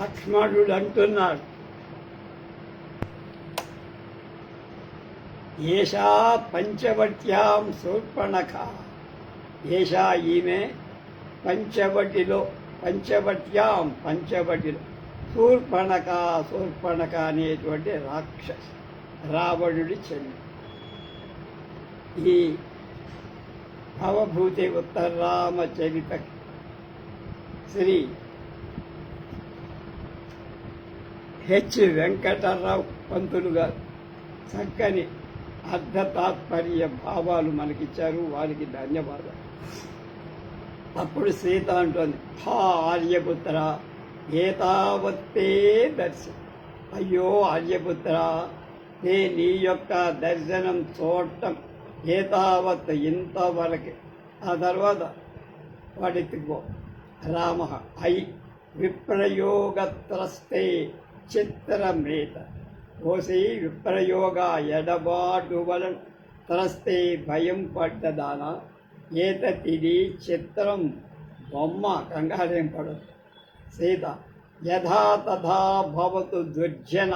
లక్ష్మణుడు అంటున్నాడు ఏషా పంచవట్యాం శూర్పణఖ. ఏషా ఈమె పంచవటిలో పంచవట్యాం పంచవటిలో శూర్పణక శూర్పణక అనేటువంటి రాక్షస్ రావణుడి చెల్లి. ఈ భవభూతి ఉత్తరామచరిత శ్రీ హెచ్ వెంకటరావు పంతులు గారు చక్కని అర్ధ తాత్పర్య భావాలు మనకిచ్చారు. వారికి ధన్యవాదాలు. అప్పుడు సీత అంటోంది హా ఆర్యపుత్ర ఏతావత్తే దర్శనం అయ్యో ఆర్యపుత్ర నే నీ యొక్క దర్శనం చూడటం ఏతావత్ ఇంతవరకు. ఆ తర్వాత వాడెత్తుకో రామ ఐ విప్రయోగత్రస్తే చిత్రమేత ఓసి విప్రయోగ ఎడబాటు వలన త్రస్తే భయం పడ్డదానా. ఏతతిది చిత్రం బొమ్మ కంగారేం పడదు. సీత యథా తథా భవతు దుర్జన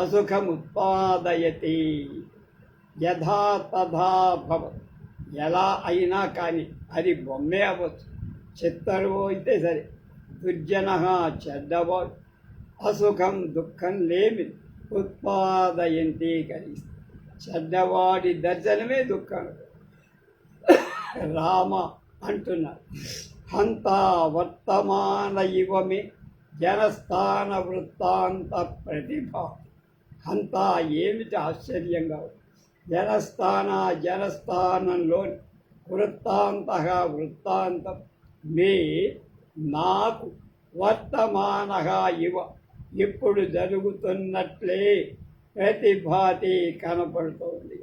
అసుఖముత్పాదయతి. యథా తథా భవత్ ఎలా అయినా కానీ అది బొమ్మే అవ్వచ్చు. చిత్తరు అయితే సరే దుర్జన చెడ్డవాడు. అసుఖం దుఃఖం లేమి ఉత్పాదయంతి కలిగిస్తుంది చెడ్డవాడి దర్శనమే దుఃఖం. రామ అంటున్నారు. హంత వర్తమాన ఇవమి జనస్థాన వృత్తాంత ప్రతిభ. హంత ఏమిటి ఆశ్చర్యంగా జనస్థాన జనస్థానంలోని వృత్తాంత వృత్తాంతం మే నాకు వర్తమాన ఇవ ఇప్పుడు జరుగుతున్నట్లే ప్రతిభాతి కనపడుతోంది.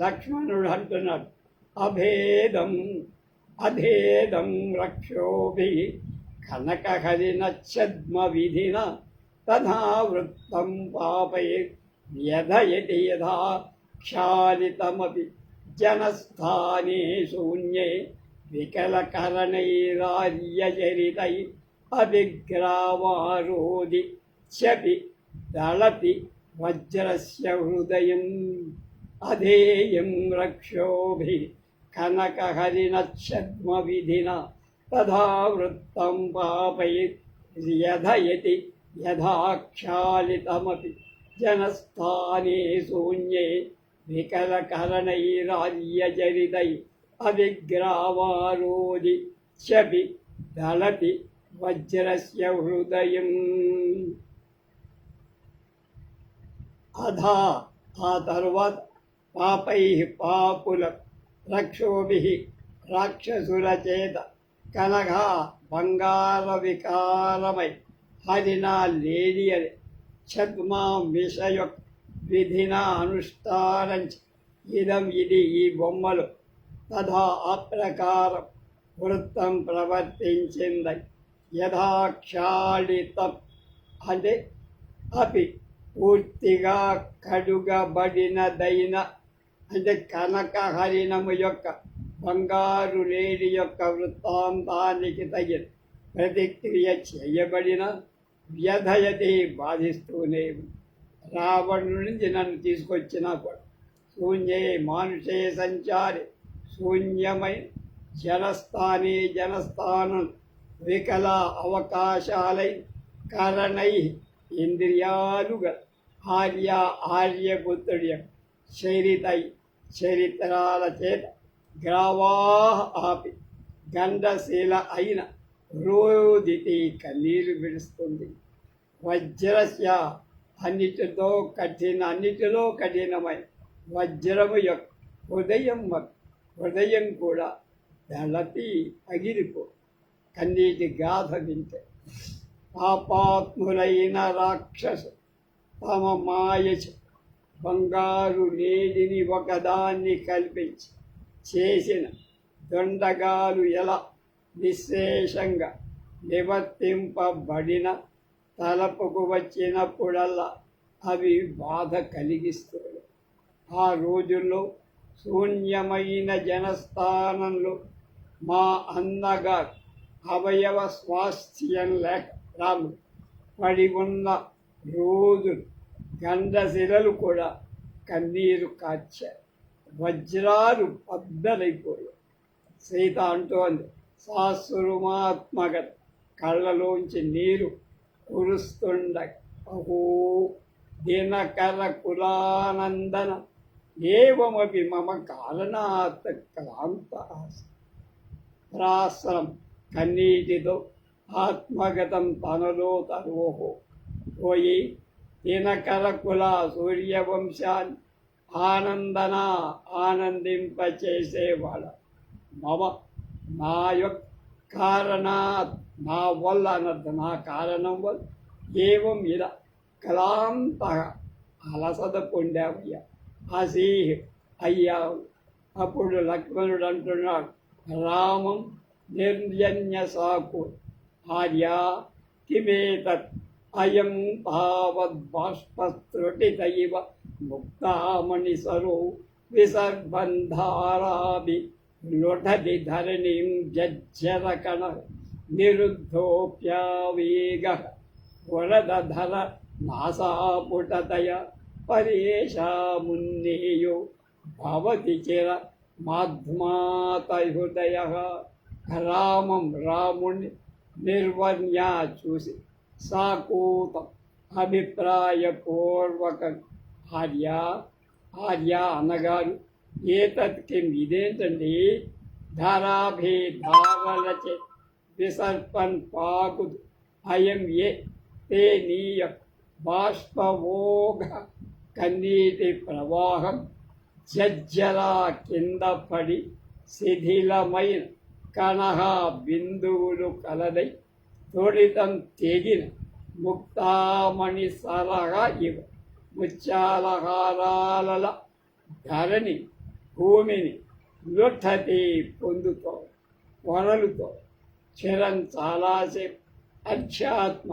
లక్ష్మణుడు అంటున్నాడు అభేదం అభేదం రక్షోభి కనకహరినచ్చద్మ విధిన తథా వృత్తం పాపై యథయతి యథా క్షాళితమపి జనస్థానే శూన్యే వికలకరణైరార్యచరితై అభిగ్రామారోధి చపి దళతి వజ్రస్య హృదయం. అధేయం రక్షోభి కనకహరిణచ్చద్మ విధిన తథా వృత్తం పాపై యథాక్షాళితమపి జనస్థానే శూన్యే వికలకరణైరార్యచరితై అవిగ్రామారోధి చపి దళతి వజ్రస్య హృదయం. అధా ఆ తరువాత పాపై పాపుల రక్షోభి రాక్షసుల చేత కనఘ బంగార వికారమై హరినా లేని అని ఛద్మా విషయ విధిన అనుష్ఠానం ఇదం ఇది ఈ బొమ్మలు తథా అప్రకారం వృత్తం ప్రవర్తించింది యథాక్షాళితం. అంటే అపి పూర్తిగా కడుగబడినదైన అంటే కనకహరిణము యొక్క బంగారు లేడి యొక్క వృత్తాంతానికి తగిన ప్రతిక్రియ చేయబడిన వ్యధయతి బాధిస్తూనే రావణు రావణుడి నుంచి నన్ను తీసుకొచ్చినా కూడా. శూన్యే మానుషే సంచారి శూన్యమై జనస్థానే జనస్థానం వికల అవకాశాలై కరణై ఇంద్రియాలుగా ఆర్య ఆర్యపుత్రుడి యొక్క చరితై చరిత్రాల చేత గ్రావాహ ఆపి గండశీల అయిన రోదితి కన్నీరు విడుస్తుంది. వజ్రస్య అన్నిటితో కఠిన అన్నిటిలో కఠినమైన వజ్రము యొక్క హృదయం హృదయం కూడా దళతి అగిరిపో కన్నీటి గాథ వింటే. పాపాత్ములైన రాక్షసు తమ మాయ బంగారు లేడిని ఒకదాన్ని కల్పించి చేసిన దొండగాలు ఎలా నిశ్శేషంగా నివర్తింపబడిన తలపుకు వచ్చినప్పుడల్లా అవి బాధ కలిగిస్తాయి. ఆ రోజుల్లో శూన్యమైన జనస్థానంలో మా అన్నగారు అవయవ స్వాస్థ్యం లేక రాము పడి ఉన్న రోజులు గండశిలలు కూడా కన్నీరు కాచారు వజ్రాలు పద్దలైపోయాయి. సీత అంటోంది శాస్త్రమాత్మక కళ్ళలోంచి నీరు కురుస్తుండ అహో దినకర కులానందన ఏవమపి మమ కారణాత్ క్లాంత ప్రాసరం కన్నీటితో ఆత్మగతం తనలో తరోహో పోయి దినకర కుల సూర్యవంశాన్ని ఆనందన ఆనందింపచేసేవాడ. మమ నా యొక్క కారణాత్ నా వల్ల అన్నది నా కారణం వల్ల ఏవం ఇలా కలాంత అలసద పొందావయ్యా. అసీ అయ్యావు. అప్పుడు లక్ష్మణుడు అంటున్నాడు రామం నిర్జన్య సాకు ఆర్య కిమేతత్ అయం తావద్బాష్పస్త్రుటితైవ ముక్తామణిసరో విసర్బంధారాభి లొఠది ధరణిం జజ్జరకణ నిరుద్ధోప్యావేగ వరదధర నాసాపుటతయ పరేషామున్నేయో భవతి చిర మాధ్మాతహృదయ రామం రాముణ్ణి నిర్వర్ణ్యా చూసి సాకూత అభిప్రాయపూర్వకం ఆర్య ఆర్య అన్నగారు ఏతత్కిం ఇదేంటండి? ధారాభి ధారలచే విసర్పన్ పాకుదు అయం ఏ తే నీయ బాష్పవోగ కన్నీటి ప్రవాహం జజ్జలా కింద పడి శిథిలమైన కణహ బిందువులు కలదై తోడితం తెగిన ముక్తామణి సరగా ఇవ ముత్యాలహారాల ధరణి భూమిని లుఠతి పొందుతో వరలుతో చిరం చాలాసేపు అధ్యాత్మ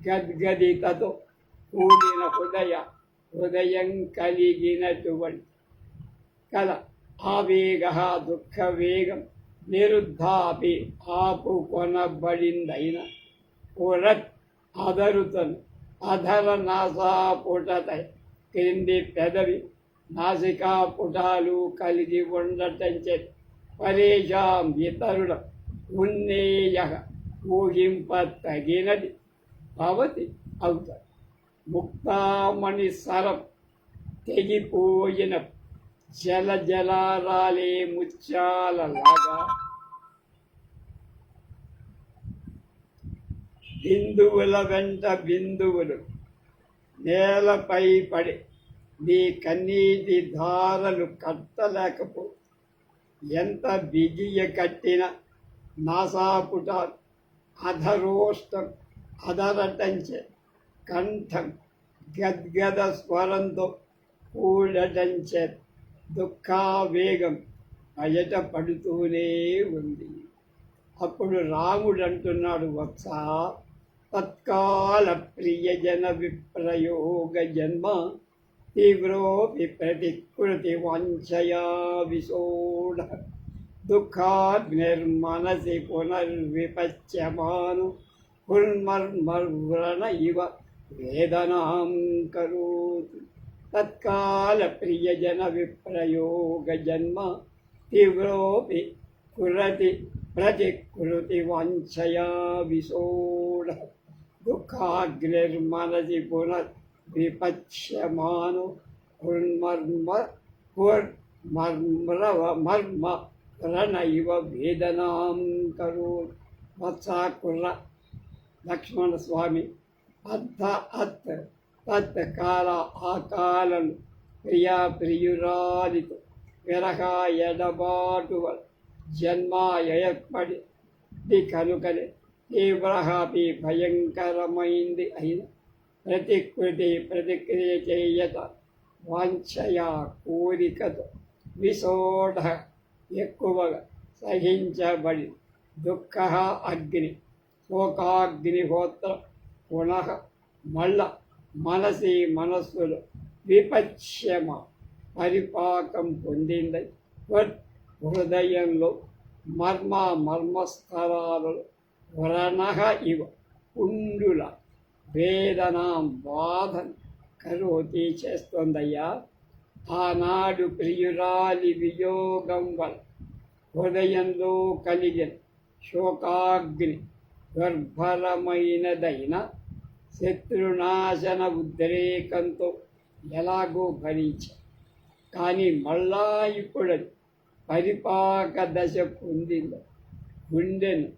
గద్గదితతో కూడిన హృదయ హృదయం కలిగినటువంటి కల ఆవేగ దుఃఖ వేగం నిరుద్ధాపి ఆపు కొనబడిందైన పురత్ అదరుతను అధర నాసాపుటత క్రింది పెదవి నాసికా పుటాలు కలిగి ఉండటంచే పరేషాం ఇతరుల ఉన్నేయ ఊహింప తగినది భవతి అవుతారు ముక్తామణి సరం తెగిపోయిన జల జలారాలే ముత్యాలలాగా బిందువుల వెంట బిందువులు నేలపై పడి నీ కన్నీటి ధారలు కట్టలేకపో. ఎంత బిగియ కట్టిన నాసాపుట అధరోష్టం అధరటంచే కంఠం గద్గద స్వరంతో కూడటంచే దుఃఖావేగం బయట పడుతూనే ఉంది. అప్పుడు రాముడు అంటున్నాడు వత్స తత్కాల ప్రియజన విప్రయోగ జన్మ తీవ్రోపి ప్రతికృతి వాంఛయా విశోఢ దుఃఖాగ్నిర్మనసి పునర్విపశ్యమాను పుర్మర్మర్వ్రణ ఇవ వేదనాం కరోతి తత్కాల దుఃఖాగ్నిర్మనసి పునర్ విపచ్యమాను పుర్మర్మ పుర్మర్మరవ మర్మ రణైవ వేదనాం కరో వత్సాకుల లక్ష్మణ స్వామి అర్థ అత్ తత్ కాల ఆ ప్రియా ప్రియురాలితో విరహ ఎడబాటు జన్మ ఏర్పడి కనుకనే తీవ్రహాపి భయంకరమైంది అయిన ప్రతికృతి ప్రతిక్రియ చేయత వాంఛయా కోరికతో విశోఢ ఎక్కువగా సహించబడి దుఃఖ అగ్ని శోకాగ్నిహోత్ర పునః మళ్ళ మనసి మనస్సులో విపక్షమ పరిపాకం పొందింది. హృదయంలో మర్మ మర్మస్థలాలలో వ్రణః ఇవ పుండుల వేదనాం బాధన్ కరోతి చేస్తోందయ్యా ఆనాడు ప్రియురాలి వియోగం వల్ల హృదయంలో కలిగిన శోకాగ్ని గర్భరమైనదైన శత్రునాశన ఉద్రేకంతో ఎలాగో భరించా కానీ మళ్ళా ఇప్పుడు పరిపాక దశ పొందింది గుండెను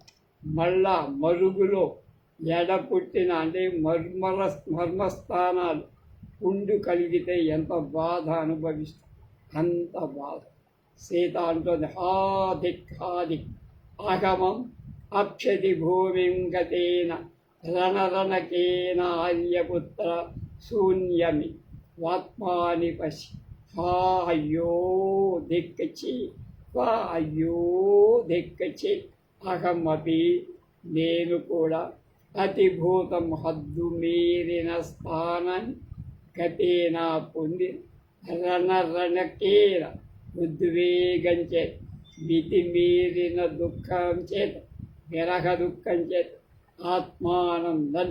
మళ్ళా మరుగులో ఎడపుట్టిన అంటే మర్మర మర్మస్థానాలు పుండు కలిగితే ఎంత బాధ అనుభవిస్తాం. అంత బాధ. సీత అంటుంది హాదిక్ హాదిక్ ఆగమం అక్షతి భూమిం గతేన రణరణకేన ఆర్యపుత్ర శూన్యమి వాత్మాని పశి. హా అయ్యో దిక్కచి హా అయ్యో దిక్కచి. అహమతి నేను కూడా అతిభూతం హద్దు మీరిన స్థానం గతేనా పొంది రణరణకేర ఉద్వేగం చేత మితిమీరిన దుఃఖం చేత విరహ దుఃఖం చేత ఆత్మానందం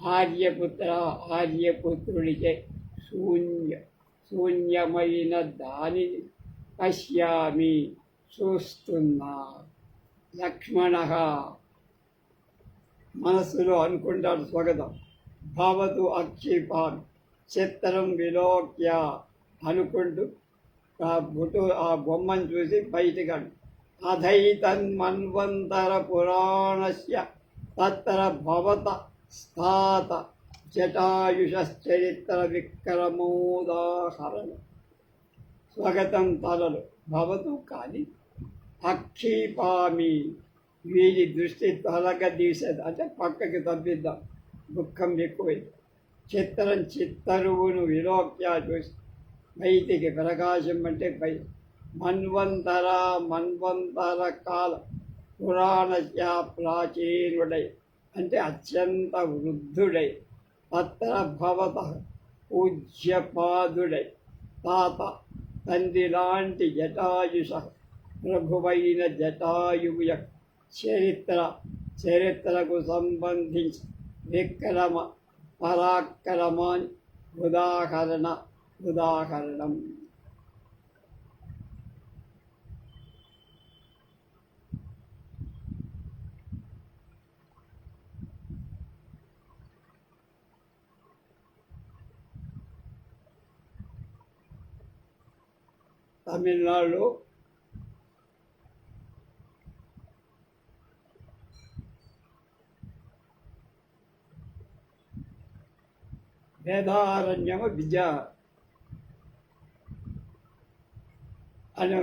ఆర్యపుత్ర ఆర్యపుత్రుడి చే శూన్య శూన్యమైన దానిని పశ్యామి చూస్తున్నారు లక్ష్మణ. మనసులో అనుకుంటాడు స్వాగతం. భవతు అక్షిపాన్ చిత్రం విలోక్య అనుకుంటూ ఆ బుటు ఆ బొమ్మను చూసి బయటకు అధైతన్మన్వంతర పురాణస్య తత్ర భవత స్థాత జటాయుషశ్చరిత్ర విక్రమోదాహరణ. స్వాగతం తలలు. భవతు కానీ అక్షిపామి వీరి దృష్టి తొలగ తీసేది. అంటే పక్కకి తప్పిద్దాం దుఃఖం ఎక్కువైంది చిత్రం చిత్తరువును విలోక్య చూసి బయటికి ప్రకాశం అంటే బయ మన్వంతర మన్వంతర కాల పురాణస్య ప్రాచీనుడై. అంటే అత్యంత వృద్ధుడై. తత్ర భవత పూజ్యపాదుడై. తాత తండ్రి లాంటి జటాయుష ప్రభువైన జటాయువు చరిత్ర చరిత్రకు సంబంధించి విక్రమ పరాక్రమాన్ని ఉదాహరణ ఉదాహరణం. తమిళనాడులో వేదారణ్యమ విద్య. అనే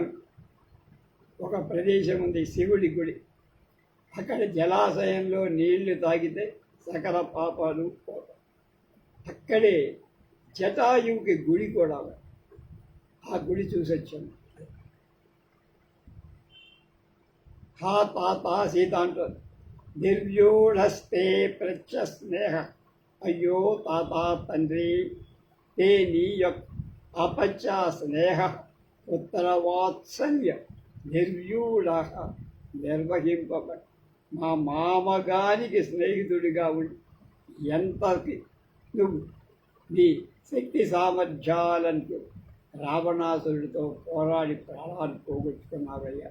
ఒక ప్రదేశం ఉంది శివుడి గుడి. అక్కడ జలాశయంలో నీళ్ళు తాగితే సకల పాపాలు అక్కడే జటాయువుకి గుడి కూడా ఆ గుడి చూసి వచ్చాము హా తాత సీత అంటారు నిర్వ్యూఢస్తే ప్రత్య స్నేహ అయ్యో తాత తండ్రి తే నీ యొక్క అపచ స్నేహ ఉత్తర వాత్సల్య నిర్వ్యూఢ నిర్వహింపబడి మా మామగారికి స్నేహితుడిగా ఉండి ఎంతకి నువ్వు నీ శక్తి సామర్థ్యాలను రావణాసురుడితో పోరాడి ప్రాణాలు పోగొట్టుకున్నావయ్యా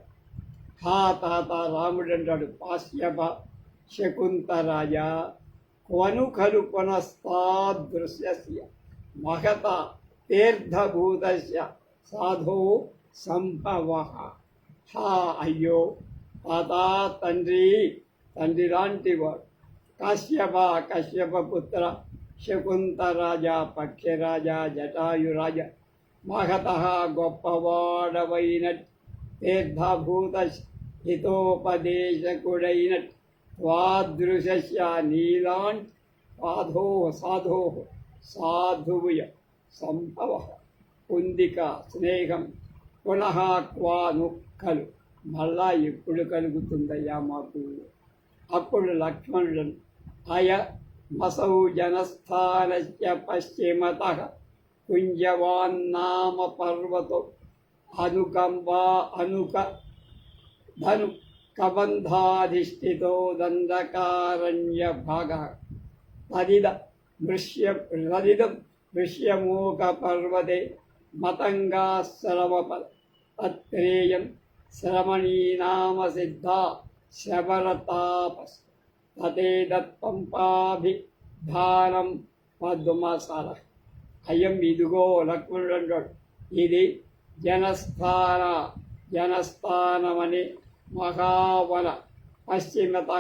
హా తాత రాముడు అంటాడు పాశ్యప శకుంతరాజా క్వను ఖలు పునస్తాదృశ్యస్య మహత తీర్థభూతస్య సాధో సంభవ హా అయ్యో తాత తండ్రి తండ్రి లాంటి వాడు కశ్యప కశ్యప పుత్ర శకుంతరాజా పక్షరాజా జటాయురాజ మహత గొప్పవాడవైన తీర్థభూత హితోపదేశకుడైనట్ త్వాదృశ్య నీలాన్ సాధో సాధో సాధువుయ సంభవ. పొందిక స్నేహం పునః క్వాను కలు మళ్ళా ఎప్పుడు కలుగుతుందయ్యా మాకు? అప్పుడు లక్ష్మణుడు అయ మసౌ జనస్థానస్య పశ్చిమత. కుంజవాన్నామ పర్వతో అనుకంబా అనుక ధను కబంధాధిష్ఠితో దండకారణ్య భాగ తదిద దృశ్య తదిదం దృశ్యమూక పర్వతే మతంగా శ్రవపద తత్రేయం శ్రమణీనామ సిద్ధా శబరతాపస్ తదేదత్పంపాభిధానం పద్మసర అయం ఇదిగో లక్ష్మణుడు అంటాడు. ఇది జనస్థాన జనస్థానమని మహావన పశ్చిమత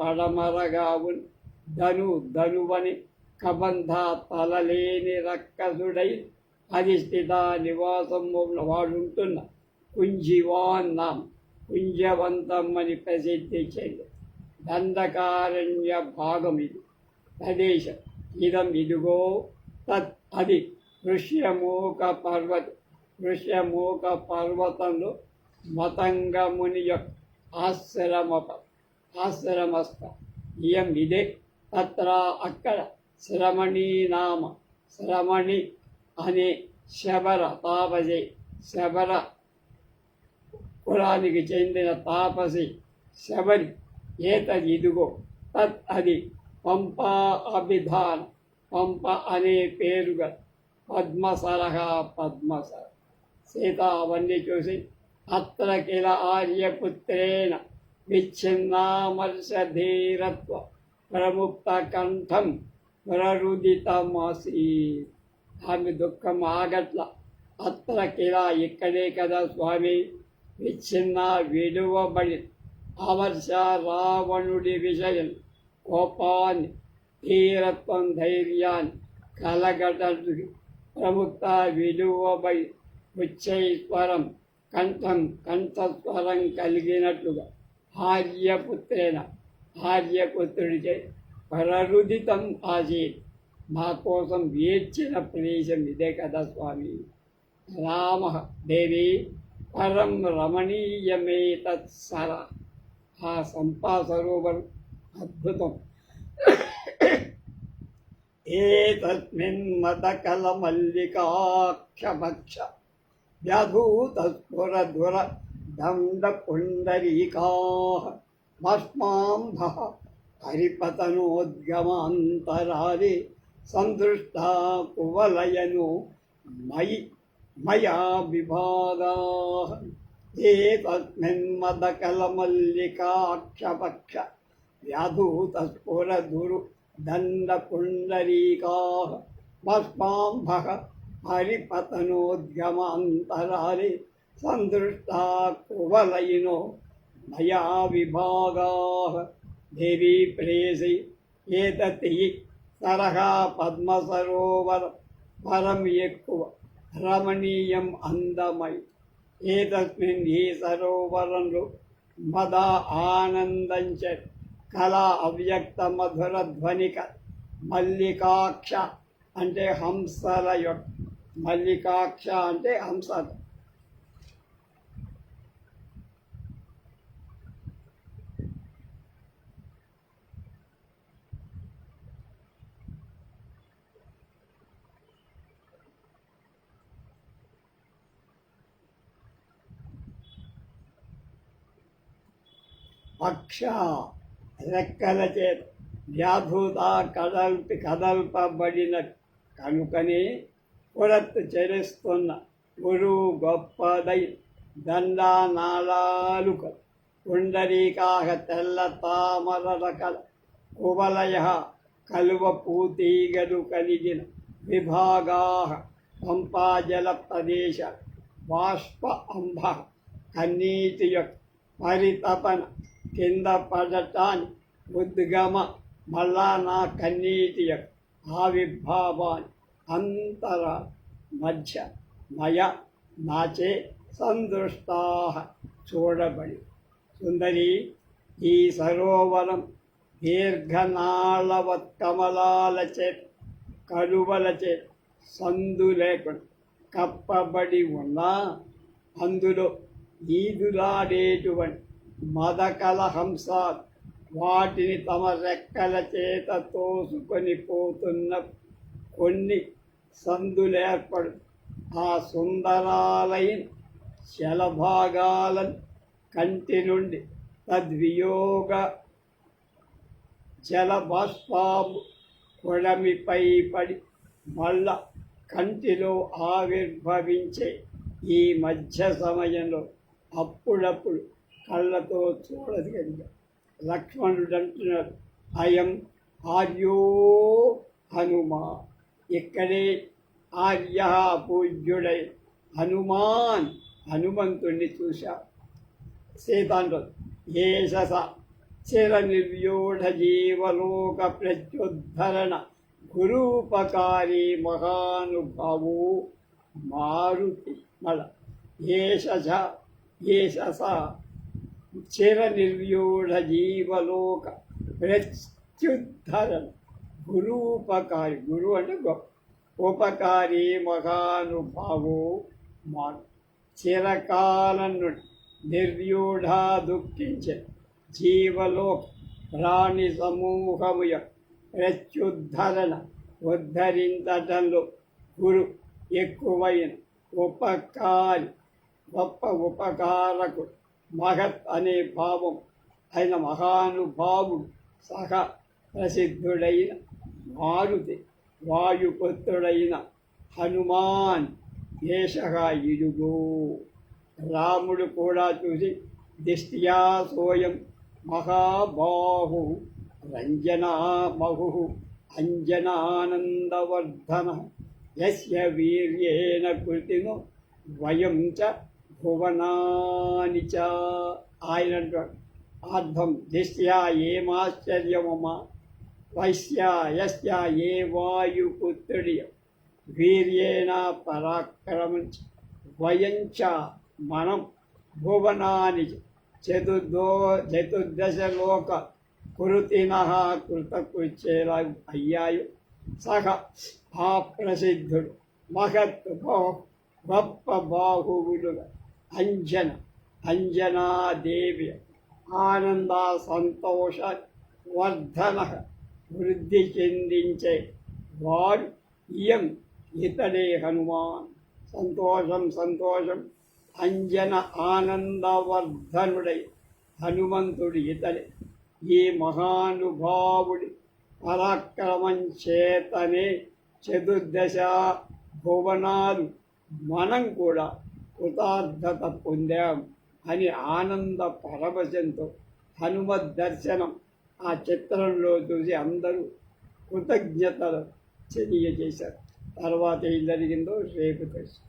పడమరగా ఉన్ ధను ధనువని కబంధ తలలేని రక్కసుడై అధిష్ఠిత నివాసం వాడుంటున్న కుంజివాన్నాం కుంజవంతమ్మని అని ప్రసిద్ధి చెంది దండకారణ్య భాగం ఇది. ప్రదేశం ఇదం ఇదిగో తత్ అది ఋష్యమూక పర్వత ఋష్యమూక పర్వతంలో మతంగముని యొక్క ఆశ్రమ ఆశ్రమస్థ. ఇయం ఇదే తత్ర అక్కడ శ్రమణీ నామ. శ్రమణి అనే శబర తాపసి శబర కులానికి చెందిన తాపసి శబరి. ఏతది ఇదిగో తత్ అది పంపా అభిధాన. పంప అనే పేరుగా పద్మసరహ పద్మసర సీత అవన్నీ చూసి అత్ర కిల ఆర్యపుత్రేణ విచ్ఛిన్నామర్షధీరత్వ ప్రముక్త కంఠం ప్రరుదితమాసీ ఆమె దుఃఖం ఆగట్ల. అత్ర కిల ఇక్కడే కదా స్వామి. విచ్ఛిన్న విడువబడి అమర్ష రావణుడి విషయం కోపాన్ని ధీరత్వం ధైర్యాన్ని కలగటకు ప్రముక్త విలువబడి ఉచ్చైశ్వరం కంఠం కంఠస్వరం కలిగినట్లుగా ఆర్యపుత్రేణ భార్యపుత్రుడిచే ప్రరుదితం ఆసీత్ మా కోసం వేర్చిన ప్రదేశం ఇదే కదా స్వామి. రామ దేవి పరం రమణీయమే తత్సర. ఆ సంపా సరోవరం అద్భుతం. ఏతస్మిన్ మదకల మల్లికాక్షభక్ష ఏతస్మిన్మదకలమల్లికాక్షభక్ష వ్యధూతస్ఫురధుర దండపుండరీకా భస్మాంధ హరిపతనోద్గమాంతరాలే సందృష్టా కువలయను మయి మయా విభాగా ఏతస్మిన్మదకలమల్లికాక్షపక్ష వ్యాధూతస్ఫురధురు దండపుండరీకాः భస్మాంభः హరిపతనోద్యమాంతరాలి సందృష్టా కువలయినో మయా విభాగా దేవీ ప్రేసి ఏతతి సరహా పద్మసరోవర పరం ఎక్కువ రమణీయం అందమై. ఏతస్మిన్ ఈ సరోవరంలో మద ఆనందంచ కళా అవ్యక్త మధుర ధ్వనిక మల్లికాక్ష అంటే హంసల యొక్క మల్లికాక్ష అంటే హంస పక్ష రెక్కల చేత వ్యాధుత కదల్పి కదల్పబడిన కనుకనే పురత్తు చెరుస్తున్న గురువు గొప్పదై దండానాళాలు పుండరీకాహ తెల్ల తామర రకల కువలయ కలువ పూతీగలు కలిగిన విభాగా పంపాజల ప్రదేశ బాష్ప అంబ కన్నీటి యొక్క పరితపన కింద పడటాన్ని ఉద్గమ మళ్ళా నా కన్నీటి యొక్క ఆవిర్భావాన్ని అంతర మధ్య మయ నాచే సందృష్టా చూడబడి. సుందరి ఈ సరోవరం దీర్ఘనాళవత్ కమలాలచే కలువలచే సందు లేకుండా కప్పబడి ఉన్నా అందులో ఈదులాడేటువంటి మదకల వాటిని తమ రెక్కల చేత తోసుకొని పోతున్న కొన్ని సందులేర్పడు. ఆ సుందరాలైన శలభాగాలను కంటి నుండి తద్వియోగ జలబాష్పాము కొడమిపై పడి మళ్ళ కంటిలో ఆవిర్భవించే ఈ మధ్య సమయంలో అప్పుడప్పుడు కళ్ళతో చూడగలిగా లక్ష్మణుడు అంటున్నాడు అయం ఆర్యో హనుమా ఇక్కడే ఆర్య పూజ్యుడై హనుమాన్ హనుమంతుణ్ణి చూశాడు సీతాండ్రు ఏషస చిర నిర్వ్యూఢ జీవలోక ప్రత్యుద్ధరణ గురూపకారి మహానుభావు మారుతి మళ ఏషస ఏషస చిర నిర్వ్యూఢ జీవలోక ప్రత్యుద్ధరణ గురూపకారి గురువు అంటే గొప్ప. ఉపకారి మహానుభావు మా చిరకాలను నుండి దుఃఖించే జీవలోక ప్రాణి సమూహము యొక్క ప్రత్యుద్ధరణ ఉద్ధరించటంలో గురు ఎక్కువైన ఉపకారి గొప్ప ఉపకారకు మహత్ అనే భావం అయిన మహానుభావుడు సహా ప్రసిద్ధుడైన మారుతి వాయుపుత్రుడైన హనుమాన్ ఏషగా ఇడుగు రాముడు కూడా చూసి దిష్ట్యా సోయం మహాబాహు రంజనామహు అంజనానందవర్ధన. యస్య వీర్యేణ కృతిను వయం చ భువనాని చ. ఆయన అర్థం. దిష్ట్యా ఏమాశ్చర్యమమా వైశ్య యస్య ఏ వాయుపుత్రుడి వీర్యేణ పరాక్రమించి వయంచ మనం భువనాని చతుర్దో చతుర్దశలోక కృతిన కృతకృత్యేలా అయ్యాయి. సహ ఆ ప్రసిద్ధుడు మహత్ గొప్ప బాహువులుగా అంజన అంజనాదేవి ఆనంద సంతోష వర్ధన వృద్ధి చెందించే వాడు ఇయం ఇతడే హనుమాన్. సంతోషం సంతోషం. అంజన ఆనందవర్ధనుడై హనుమంతుడు ఇతడే. ఈ మహానుభావుడి పరాక్రమం చేతనే చతుర్దశ భువనాలు మనం కూడా కృతార్థత పొందాం అని ఆనంద పరవశంతో హనుమద్ దర్శనం ఆ చిత్రంలో చూసి అందరూ కృతజ్ఞతలు తెలియజేశారు. తర్వాత ఏం జరిగిందో రేపు తెలుసు